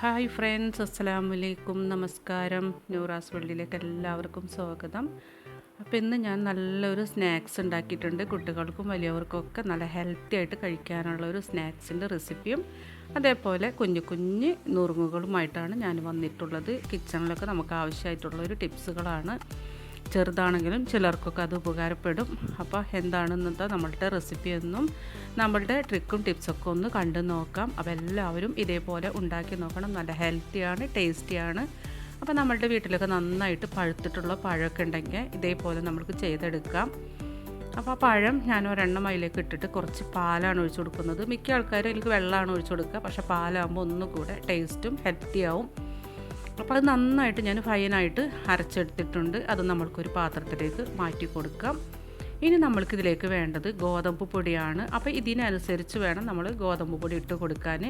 Hi friends അസ്സലാമു അലൈക്കും നമസ്കാരം. ന്യൂറാസ് വേൾഡിലേക്ക് എല്ലാവർക്കും സ്വാഗതം. അപ്പോൾ ഇന്ന് ഞാൻ നല്ലൊരു സ്നാക്സ് ഉണ്ടാക്കിയിട്ടുണ്ട്. കുട്ടികൾക്കും വലിയവർക്കൊക്കെ നല്ല ഹെൽത്തി ആയിട്ട് കഴിക്കാനുള്ള ഒരു സ്നാക്സിന്റെ റെസിപ്പിയും അതേപോലെ കുഞ്ഞു കുഞ്ഞ് നുറുങ്ങുകളുമായിട്ടാണ് ഞാൻ വന്നിട്ടുള്ളത്. കിച്ചണിലൊക്കെ നമുക്ക് ആവശ്യമായിട്ടുള്ള ഒരു ടിപ്സുകളാണ്. ചെറുതാണെങ്കിലും ചിലർക്കൊക്കെ അത് ഉപകാരപ്പെടും. അപ്പോൾ എന്താണെന്നത് നമ്മളുടെ റെസിപ്പി എന്നും നമ്മളുടെ ട്രിക്കും ടിപ്സൊക്കെ ഒന്ന് കണ്ടു നോക്കാം. അപ്പോൾ എല്ലാവരും ഇതേപോലെ ഉണ്ടാക്കി നോക്കണം. നല്ല ഹെൽത്തിയാണ് ടേസ്റ്റിയാണ് അപ്പോൾ നമ്മളുടെ വീട്ടിലൊക്കെ നന്നായിട്ട് പഴുത്തിട്ടുള്ള പഴമൊക്കെ ഉണ്ടെങ്കിൽ ഇതേപോലെ നമുക്ക് ചെയ്തെടുക്കാം. അപ്പോൾ ആ പഴം ഞാൻ ഒരെണ്ണം അതിലേക്ക് ഇട്ടിട്ട് കുറച്ച് പാലാണ് ഒഴിച്ചു കൊടുക്കുന്നത്. മിക്ക ആൾക്കാരും എനിക്ക് വെള്ളമാണ് ഒഴിച്ചു കൊടുക്കുക. പക്ഷേ പാലാകുമ്പോൾ ഒന്നുകൂടെ ടേസ്റ്റും ഹെൽത്തിയാവും അപ്പോൾ അത് നന്നായിട്ട് ഞാൻ ഫൈനായിട്ട് അരച്ചെടുത്തിട്ടുണ്ട്. അത് നമ്മൾക്കൊരു പാത്രത്തിലേക്ക് മാറ്റി കൊടുക്കാം. ഇനി നമ്മൾക്കിതിലേക്ക് വേണ്ടത് ഗോതമ്പ് പൊടിയാണ്. അപ്പോൾ ഇതിനനുസരിച്ച് വേണം നമ്മൾ ഗോതമ്പ് പൊടി ഇട്ട് കൊടുക്കാൻ.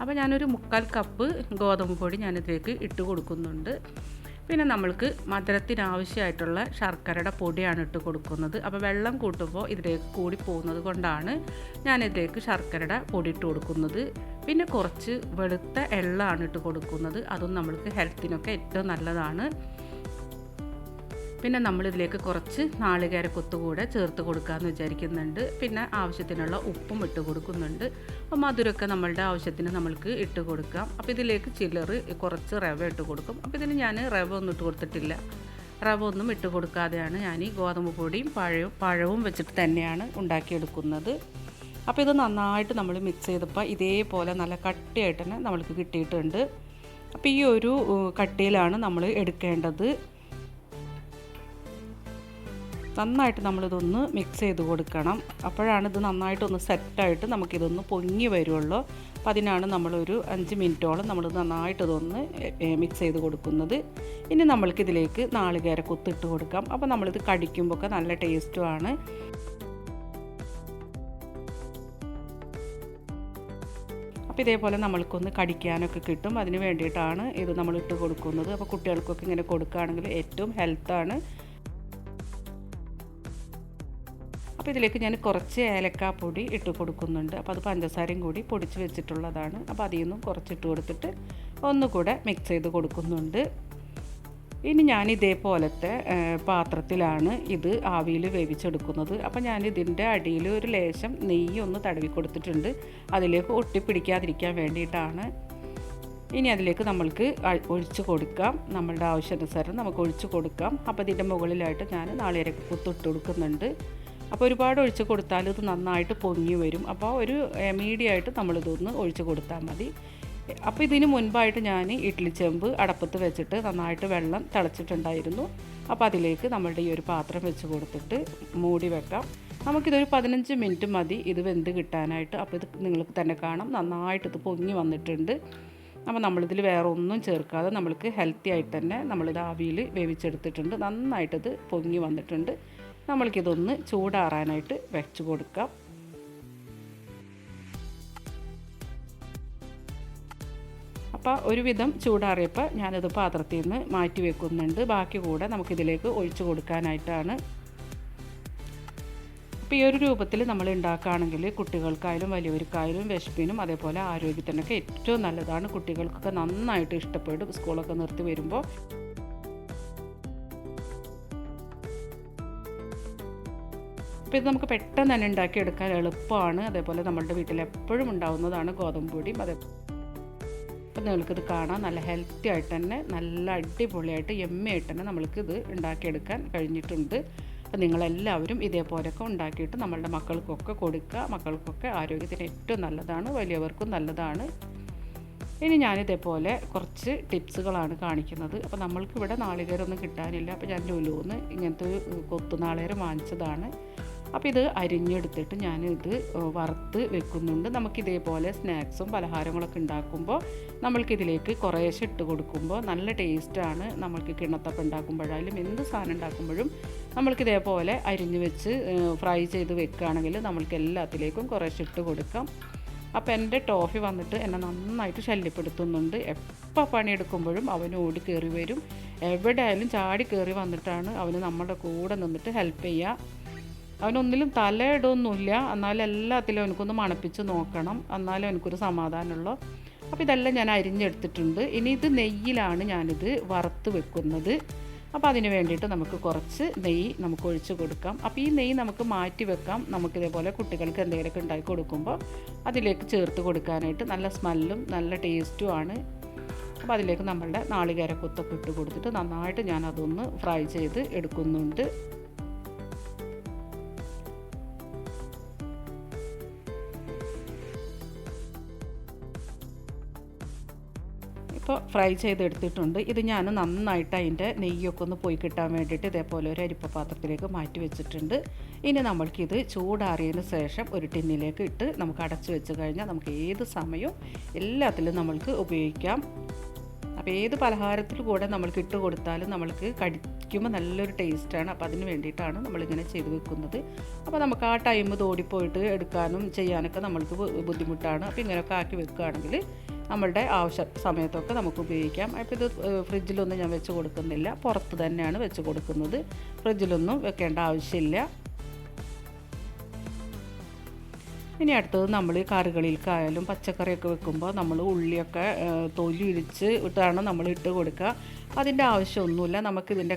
അപ്പോൾ ഞാനൊരു മുക്കാൽ കപ്പ് ഗോതമ്പ് പൊടി ഞാനിതിലേക്ക് ഇട്ട് കൊടുക്കുന്നുണ്ട്. പിന്നെ നമ്മൾക്ക് മധുരത്തിനാവശ്യമായിട്ടുള്ള ശർക്കരയുടെ പൊടിയാണ് ഇട്ട് കൊടുക്കുന്നത്. അപ്പോൾ വെള്ളം കൂട്ടുമ്പോൾ ഇതിലേക്ക് കൂടി പോകുന്നത് കൊണ്ടാണ് ഞാനിതിലേക്ക് ശർക്കരയുടെ പൊടി ഇട്ട് കൊടുക്കുന്നത്. പിന്നെ കുറച്ച് വെളുത്ത എള്ളാണ് ഇട്ട് കൊടുക്കുന്നത്. അതും നമ്മൾക്ക് ഹെൽത്തിനൊക്കെ ഏറ്റവും നല്ലതാണ്. പിന്നെ നമ്മളിതിലേക്ക് കുറച്ച് നാളികേര കൊത്തുകൂടെ ചേർത്ത് കൊടുക്കാമെന്ന് വിചാരിക്കുന്നുണ്ട്. പിന്നെ ആവശ്യത്തിനുള്ള ഉപ്പും ഇട്ട് കൊടുക്കുന്നുണ്ട്. അപ്പോൾ മധുരമൊക്കെ നമ്മളുടെ ആവശ്യത്തിന് നമ്മൾക്ക് ഇട്ട് കൊടുക്കാം. അപ്പോൾ ഇതിലേക്ക് ചിലർ കുറച്ച് റവ ഇട്ട് കൊടുക്കും. അപ്പോൾ ഇതിന് ഞാൻ റവ ഒന്നും ഇട്ട് കൊടുത്തിട്ടില്ല. റവ ഒന്നും ഇട്ട് കൊടുക്കാതെയാണ് ഞാൻ ഈ ഗോതമ്പ് പൊടിയും പഴവും പഴവും വെച്ചിട്ട് തന്നെയാണ് ഉണ്ടാക്കിയെടുക്കുന്നത്. അപ്പോൾ ഇത് നന്നായിട്ട് നമ്മൾ മിക്സ് ചെയ്തപ്പോൾ ഇതേപോലെ നല്ല കട്ടിയായിട്ട് തന്നെ നമ്മൾക്ക് കിട്ടിയിട്ടുണ്ട്. അപ്പോൾ ഈ ഒരു കട്ടിയിലാണ് നമ്മൾ എടുക്കേണ്ടത്. നന്നായിട്ട് നമ്മളിതൊന്ന് മിക്സ് ചെയ്ത് കൊടുക്കണം. അപ്പോഴാണ് ഇത് നന്നായിട്ടൊന്ന് സെറ്റായിട്ട് നമുക്കിതൊന്ന് പൊങ്ങി വരുള്ളൂ. അപ്പോൾ അതിനാണ് നമ്മളൊരു അഞ്ച് മിനിറ്റോളം നമ്മൾ നന്നായിട്ട് ഇതൊന്ന് മിക്സ് ചെയ്ത് കൊടുക്കുന്നത്. ഇനി നമ്മൾക്കിതിലേക്ക് നാളികേര കുത്തിട്ട് കൊടുക്കാം. അപ്പോൾ നമ്മളിത് കടിക്കുമ്പോൾ നല്ല ടേസ്റ്റുമാണ് അപ്പോൾ ഇതേപോലെ നമ്മൾക്കൊന്ന് കടിക്കാനൊക്കെ കിട്ടും. അതിന് വേണ്ടിയിട്ടാണ് ഇത് നമ്മൾ ഇട്ട് കൊടുക്കുന്നത്. അപ്പോൾ കുട്ടികൾക്കൊക്കെ ഇങ്ങനെ കൊടുക്കുകയാണെങ്കിൽ ഏറ്റവും ഹെൽത്താണ് അപ്പോൾ ഇതിലേക്ക് ഞാൻ കുറച്ച് ഏലക്കാപ്പൊടി ഇട്ട് കൊടുക്കുന്നുണ്ട്. അപ്പോൾ അത് പഞ്ചസാരയും കൂടി പൊടിച്ച് വെച്ചിട്ടുള്ളതാണ്. അപ്പോൾ അതിൽ നിന്നും കുറച്ചിട്ട് കൊടുത്തിട്ട് ഒന്നുകൂടെ മിക്സ് ചെയ്ത് കൊടുക്കുന്നുണ്ട്. ഇനി ഞാൻ ഇതേപോലത്തെ പാത്രത്തിലാണ് ഇത് ആവിയിൽ വേവിച്ചെടുക്കുന്നത്. അപ്പോൾ ഞാൻ ഇതിന്റെ അടിയിൽ ഒരു ലേശം നെയ്യ് ഒന്ന് തടവി കൊടുത്തിട്ടുണ്ട്. അതിലേക്ക് ഒട്ടിപ്പിടിക്കാതിരിക്കാൻ വേണ്ടിയിട്ടാണ്. ഇനി അതിലേക്ക് നമ്മൾക്ക് ഒഴിച്ച് കൊടുക്കാം. നമ്മളുടെ ആവശ്യാനുസരണം നമുക്ക് ഒഴിച്ച് കൊടുക്കാം. അപ്പോൾ ഇതിന്റെ മുകളിലായിട്ട് ഞാൻ നാളികേരക്ക് കുത്തിട്ട് കൊടുക്കുന്നുണ്ട്. അപ്പോൾ ഒരുപാട് ഒഴിച്ച് കൊടുത്താൽ ഇത് നന്നായിട്ട് പൊങ്ങി വരും. അപ്പോൾ ഒരു മീഡിയമായിട്ട് നമ്മളിതൊന്ന് ഒഴിച്ച് കൊടുത്താൽ മതി. അപ്പോൾ ഇതിന് മുൻപായിട്ട് ഞാൻ ഇഡ്ഡലി ചെമ്പ് അടപ്പത്ത് വെച്ചിട്ട് നന്നായിട്ട് വെള്ളം തിളച്ചിട്ടുണ്ടായിരുന്നു. അപ്പോൾ അതിലേക്ക് നമ്മളുടെ ഈ ഒരു പാത്രം വെച്ച് കൊടുത്തിട്ട് മൂടി വെക്കാം. നമുക്കിതൊരു പതിനഞ്ച് മിനിറ്റ് മതി ഇത് വെന്ത് കിട്ടാനായിട്ട്. അപ്പോൾ ഇത് നിങ്ങൾക്ക് തന്നെ കാണാം. നന്നായിട്ട് ഇത് പൊങ്ങി വന്നിട്ടുണ്ട്. അപ്പോൾ നമ്മളിതിൽ വേറെ ഒന്നും ചേർക്കാതെ നമ്മൾക്ക് ഹെൽത്തി ആയിട്ട് തന്നെ നമ്മളിത് ആവിയിൽ വേവിച്ചെടുത്തിട്ടുണ്ട്. നന്നായിട്ടിത് പൊങ്ങി വന്നിട്ടുണ്ട്. നമ്മൾക്കിതൊന്ന് ചൂടാറാനായിട്ട് വെച്ച് കൊടുക്കാം. അപ്പോൾ ഒരുവിധം ചൂടാറിയപ്പോൾ ഞാനത് പാത്രത്തിൽ നിന്ന് മാറ്റി വെക്കുന്നുണ്ട്. ബാക്കി കൂടെ നമുക്കിതിലേക്ക് ഒഴിച്ചു കൊടുക്കാനായിട്ടാണ്. അപ്പോൾ ഈ ഒരു രൂപത്തിൽ നമ്മൾ ഉണ്ടാക്കുകയാണെങ്കിൽ കുട്ടികൾക്കായാലും വലിയവർക്കായാലും വിശപ്പിനും അതേപോലെ ആരോഗ്യത്തിനൊക്കെ ഏറ്റവും നല്ലതാണ്. കുട്ടികൾക്കൊക്കെ നന്നായിട്ട് ഇഷ്ടപ്പെടും. സ്കൂളൊക്കെ നിർത്തി വരുമ്പോൾ അപ്പോൾ ഇത് നമുക്ക് പെട്ടെന്ന് തന്നെ ഉണ്ടാക്കിയെടുക്കാൻ എളുപ്പമാണ്. അതേപോലെ നമ്മളുടെ വീട്ടിൽ എപ്പോഴും ഉണ്ടാവുന്നതാണ് ഗോതമ്പ് പൊടിയും. അതേ അപ്പം നിങ്ങൾക്കിത് കാണാം. നല്ല ഹെൽത്തി ആയിട്ട് തന്നെ നല്ല അടിപൊളിയായിട്ട് എമ്മയായിട്ട് തന്നെ നമ്മൾക്കിത് ഉണ്ടാക്കിയെടുക്കാൻ കഴിഞ്ഞിട്ടുണ്ട്. അപ്പം നിങ്ങളെല്ലാവരും ഇതേപോലെയൊക്കെ ഉണ്ടാക്കിയിട്ട് നമ്മളുടെ മക്കൾക്കൊക്കെ കൊടുക്കുക. മക്കൾക്കൊക്കെ ആരോഗ്യത്തിന് ഏറ്റവും നല്ലതാണ് വലിയവർക്കും നല്ലതാണ്. ഇനി ഞാനിതേപോലെ കുറച്ച് ടിപ്സുകളാണ് കാണിക്കുന്നത്. അപ്പോൾ നമ്മൾക്കിവിടെ നാളികേരമൊന്നും കിട്ടാനില്ല. അപ്പോൾ ഞാൻ ലുലുന്ന് ഇങ്ങനത്തെ കൊത്തു നാളികേരം വാങ്ങിച്ചതാണ്. അപ്പോൾ ഇത് അരിഞ്ഞെടുത്തിട്ട് ഞാനിത് വറുത്ത് വെക്കുന്നുണ്ട്. നമുക്കിതേപോലെ സ്നാക്സും പലഹാരങ്ങളൊക്കെ ഉണ്ടാക്കുമ്പോൾ നമ്മൾക്കിതിലേക്ക് കുറേശ്ശെ ഇട്ട് കൊടുക്കുമ്പോൾ നല്ല ടേസ്റ്റാണ് നമ്മൾക്ക് കിണ്ണത്തപ്പം ഉണ്ടാക്കുമ്പോഴായാലും എന്ത് സാധനം ഉണ്ടാക്കുമ്പോഴും നമ്മൾക്കിതേപോലെ അരിഞ്ഞ് വെച്ച് ഫ്രൈ ചെയ്ത് വെക്കുകയാണെങ്കിൽ നമ്മൾക്ക് എല്ലാത്തിലേക്കും കുറേശ്ശെ ഇട്ട് കൊടുക്കാം. അപ്പോൾ എന്റെ ടോഫി വന്നിട്ട് എന്നെ നന്നായിട്ട് ശല്യപ്പെടുത്തുന്നുണ്ട്. എപ്പോൾ പണിയെടുക്കുമ്പോഴും അവൻ ഓടി കയറി വരും. എവിടെയായാലും ചാടി കയറി വന്നിട്ടാണ് അവന് നമ്മുടെ കൂടെ നിന്നിട്ട് ഹെൽപ്പ് ചെയ്യുക. അവനൊന്നിലും തലയിടൊന്നുമില്ല. എന്നാലും എല്ലാത്തിലും എനിക്കൊന്ന് മണപ്പിച്ച് നോക്കണം. എന്നാലും എനിക്കൊരു സമാധാനമുള്ളൂ. അപ്പോൾ ഇതെല്ലാം ഞാൻ അരിഞ്ഞെടുത്തിട്ടുണ്ട്. ഇനി ഇത് നെയ്യിലാണ് ഞാനിത് വറുത്ത് വെക്കുന്നത്. അപ്പോൾ അതിന് വേണ്ടിയിട്ട് നമുക്ക് കുറച്ച് നെയ്യ് നമുക്ക് ഒഴിച്ച് കൊടുക്കാം. അപ്പോൾ ഈ നെയ്യ് നമുക്ക് മാറ്റി വെക്കാം. നമുക്കിതേപോലെ കുട്ടികൾക്ക് എന്തെങ്കിലുമൊക്കെ ഉണ്ടാക്കി കൊടുക്കുമ്പോൾ അതിലേക്ക് ചേർത്ത് കൊടുക്കാനായിട്ട് നല്ല സ്മെല്ലും നല്ല ടേസ്റ്റും ആണ്. അപ്പോൾ അതിലേക്ക് നമ്മളുടെ നാളികേര ഇട്ട് കൊടുത്തിട്ട് നന്നായിട്ട് ഞാൻ അതൊന്ന് ഫ്രൈ ചെയ്ത് എടുക്കുന്നുണ്ട്. ഇപ്പോൾ ഫ്രൈ ചെയ്തെടുത്തിട്ടുണ്ട്. ഇത് ഞാൻ നന്നായിട്ട് അതിന്റെ നെയ്യൊക്കെ ഒന്ന് പോയി കിട്ടാൻ വേണ്ടിയിട്ട് ഇതേപോലെ ഒരു അരിപ്പ പാത്രത്തിലേക്ക് മാറ്റി വെച്ചിട്ടുണ്ട്. ഇനി നമ്മൾക്കിത് ചൂടാറിയതിന് ശേഷം ഒരു ടിന്നിലേക്ക് ഇട്ട് നമുക്ക് അടച്ചു വെച്ച് കഴിഞ്ഞാൽ നമുക്ക് ഏത് സമയവും എല്ലാത്തിലും നമ്മൾക്ക് ഉപയോഗിക്കാം. അപ്പോൾ ഏത് പലഹാരത്തിൽ കൂടെ നമ്മൾക്ക് ഇട്ട് കൊടുത്താലും നമ്മൾക്ക് കടിക്കുമ്പോൾ നല്ലൊരു ടേസ്റ്റാണ് അപ്പോൾ അതിന് വേണ്ടിയിട്ടാണ് നമ്മളിങ്ങനെ ചെയ്ത് വെക്കുന്നത്. അപ്പോൾ നമുക്ക് ആ ടൈം തോടിപ്പോയിട്ട് എടുക്കാനും ചെയ്യാനൊക്കെ നമ്മൾക്ക് ബുദ്ധിമുട്ടാണ്. അപ്പോൾ ഇങ്ങനെയൊക്കെ ആക്കി വെക്കുകയാണെങ്കിൽ നമ്മളുടെ ആവശ്യ സമയത്തൊക്കെ നമുക്ക് ഉപയോഗിക്കാം. അപ്പോൾ ഇത് ഫ്രിഡ്ജിലൊന്നും ഞാൻ വെച്ച് കൊടുക്കുന്നില്ല. പുറത്ത് തന്നെയാണ് വെച്ച് കൊടുക്കുന്നത്. ഫ്രിഡ്ജിലൊന്നും വെക്കേണ്ട ആവശ്യമില്ല. ഇനി അടുത്തത് നമ്മൾ ഈ കറികളിലേക്കായാലും പച്ചക്കറിയൊക്കെ വെക്കുമ്പോൾ നമ്മൾ ഉള്ളിയൊക്കെ തൊലി ഇടിച്ച് ഇട്ടാണ് നമ്മൾ ഇട്ട് കൊടുക്കുക. അതിന്റെ ആവശ്യമൊന്നുമില്ല. നമുക്കിതിന്റെ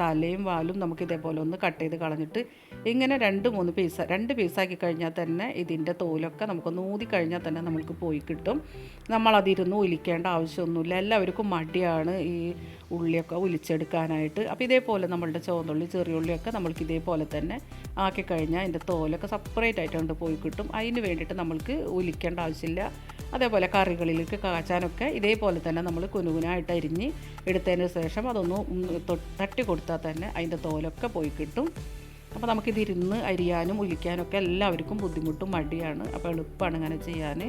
തലയും വാലും നമുക്ക് ഇതേപോലെ ഒന്ന് കട്ട് ചെയ്ത് കളഞ്ഞിട്ട് ഇങ്ങനെ രണ്ട് മൂന്ന് പീസ് രണ്ട് പീസാക്കി കഴിഞ്ഞാൽ തന്നെ ഇതിന്റെ തോലൊക്കെ നമുക്കൊന്ന് ഊതി കഴിഞ്ഞാൽ തന്നെ നമുക്ക് പോയി കിട്ടും. നമ്മളതിരുന്ന് ഒലിക്കേണ്ട ആവശ്യമൊന്നുമില്ല. എല്ലാവർക്കും മടിയാണ് ഈ ഉള്ളിയൊക്കെ ഒലിച്ചെടുക്കാനായിട്ട് അപ്പോൾ ഇതേപോലെ നമ്മളുടെ ചുവന്നുള്ളി ചെറിയുള്ളിയൊക്കെ നമ്മൾക്ക് ഇതേപോലെ തന്നെ ആക്കി കഴിഞ്ഞാൽ അതിന്റെ തോലൊക്കെ സെപ്പറേറ്റ് ആയിട്ടുണ്ട് പോയി കിട്ടും. അതിന് വേണ്ടിയിട്ട് നമ്മൾക്ക് ഒലിക്കേണ്ട ആവശ്യമില്ല. അതേപോലെ കറികളിലേക്ക് കാച്ചാനൊക്കെ ഇതേപോലെ തന്നെ നമ്മൾ കുനുകുനായിട്ട് അരിഞ്ഞ് എടുത്തതിന് ശേഷം അതൊന്ന് തട്ടി കൊടുത്താൽ തന്നെ അതിന്റെ തോലൊക്കെ പോയി കിട്ടും. അപ്പോൾ നമുക്കിതിരുന്ന് അരിയാനും ഉലിക്കാനൊക്കെ എല്ലാവർക്കും ബുദ്ധിമുട്ടും മടിയാണ്. അപ്പോൾ എളുപ്പമാണ് അങ്ങനെ ചെയ്യാൻ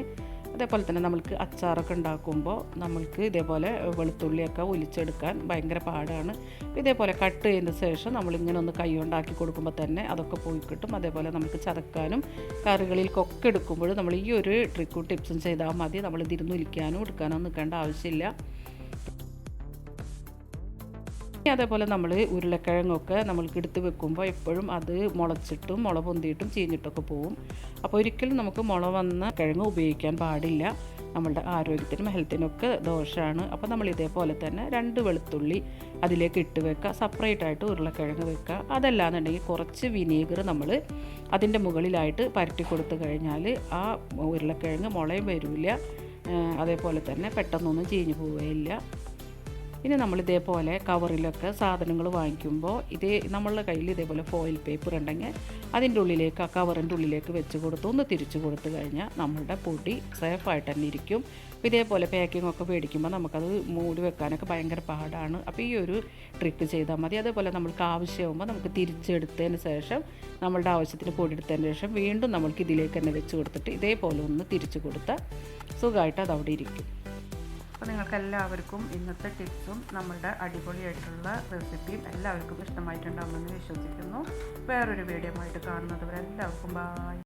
അതേപോലെ തന്നെ നമ്മൾക്ക് അച്ചാറൊക്കെ ഉണ്ടാക്കുമ്പോൾ നമ്മൾക്ക് ഇതേപോലെ വെളുത്തുള്ളിയൊക്കെ ഒലിച്ചെടുക്കാൻ ഭയങ്കര പാടാണ്. ഇതേപോലെ കട്ട് ചെയ്തതിന് ശേഷം നമ്മളിങ്ങനെ ഒന്ന് കൈ കൊണ്ടാക്കി കൊടുക്കുമ്പോൾ തന്നെ അതൊക്കെ പോയി കിട്ടും. അതേപോലെ നമുക്ക് ചതക്കാനും കറികളിൽ കൊക്കെ എടുക്കുമ്പോഴും നമ്മൾ ഈ ഒരു ട്രിക്കും ടിപ്സും ചെയ്താൽ മതി. നമ്മൾ ഇതിരുന്ന് ഒലിക്കാനും എടുക്കാനോ നിൽക്കേണ്ട ആവശ്യമില്ല. അതേപോലെ നമ്മൾ ഉരുളക്കിഴങ്ങൊക്കെ നമ്മൾക്ക് എടുത്ത് വെക്കുമ്പോൾ എപ്പോഴും അത് മുളച്ചിട്ടും മുള പൊന്തിയിട്ടും ചീഞ്ഞിട്ടൊക്കെ പോവും. അപ്പോൾ ഒരിക്കലും നമുക്ക് മുള വന്ന കിഴങ്ങ് ഉപയോഗിക്കാൻ പാടില്ല. നമ്മളുടെ ആരോഗ്യത്തിനും ഹെൽത്തിനൊക്കെ ദോഷമാണ് അപ്പോൾ നമ്മൾ ഇതേപോലെ തന്നെ രണ്ട് വെളുത്തുള്ളി അതിലേക്ക് ഇട്ട് വെക്കുക. സെപ്പറേറ്റ് ആയിട്ട് ഉരുളക്കിഴങ്ങ് വെക്കുക. അതല്ലാന്നുണ്ടെങ്കിൽ കുറച്ച് വിനീഗർ നമ്മൾ അതിന്റെ മുകളിലായിട്ട് പരട്ടി കൊടുത്തു കഴിഞ്ഞാൽ ആ ഉരുളക്കിഴങ്ങ് മുളയും വരില്ല അതേപോലെ തന്നെ പെട്ടെന്നൊന്നും ചീഞ്ഞു പോവുകയില്ല ഇനി നമ്മൾ ഇതേപോലെ കവറിലൊക്കെ സാധനങ്ങൾ വാങ്ങിക്കുമ്പോൾ ഇതേ നമ്മളുടെ കയ്യിൽ ഇതേപോലെ ഫോയിൽ പേപ്പർ ഉണ്ടെങ്കിൽ അതിന്റെ ഉള്ളിലേക്ക് ആ കവറിന്റെ ഉള്ളിലേക്ക് വെച്ച് കൊടുത്ത് ഒന്ന് തിരിച്ചു കൊടുത്തു കഴിഞ്ഞാൽ നമ്മളുടെ പൊടി സേഫായിട്ട് തന്നെ ഇരിക്കും. ഇതേപോലെ പാക്കിംഗ് ഒക്കെ മേടിക്കുമ്പോൾ നമുക്കത് മൂടി വെക്കാനൊക്കെ ഭയങ്കര പാടാണ്. അപ്പോൾ ഈ ഒരു ട്രിക്ക് ചെയ്താൽ മതി. അതേപോലെ നമ്മൾക്ക് ആവശ്യമാകുമ്പോൾ നമുക്ക് തിരിച്ചെടുത്തതിന് ശേഷം നമ്മളുടെ ആവശ്യത്തിന് പൊടി എടുത്തതിന് ശേഷം വീണ്ടും നമ്മൾക്ക് ഇതിലേക്ക് തന്നെ വെച്ച് കൊടുത്തിട്ട് ഇതേപോലെ ഒന്ന് തിരിച്ചു കൊടുത്താൽ സുഖമായിട്ട് അത് അവിടെ ഇരിക്കും. അപ്പോൾ നിങ്ങൾക്ക് എല്ലാവർക്കും ഇന്നത്തെ ടിപ്സും നമ്മളുടെ അടിപൊളിയായിട്ടുള്ള റെസിപ്പിയും എല്ലാവർക്കും ഇഷ്ടമായിട്ടുണ്ടാകുമെന്ന് വിശ്വസിക്കുന്നു. വേറൊരു വീഡിയോ ആയിട്ട് കാണുന്നത് എല്ലാവർക്കും ബായ്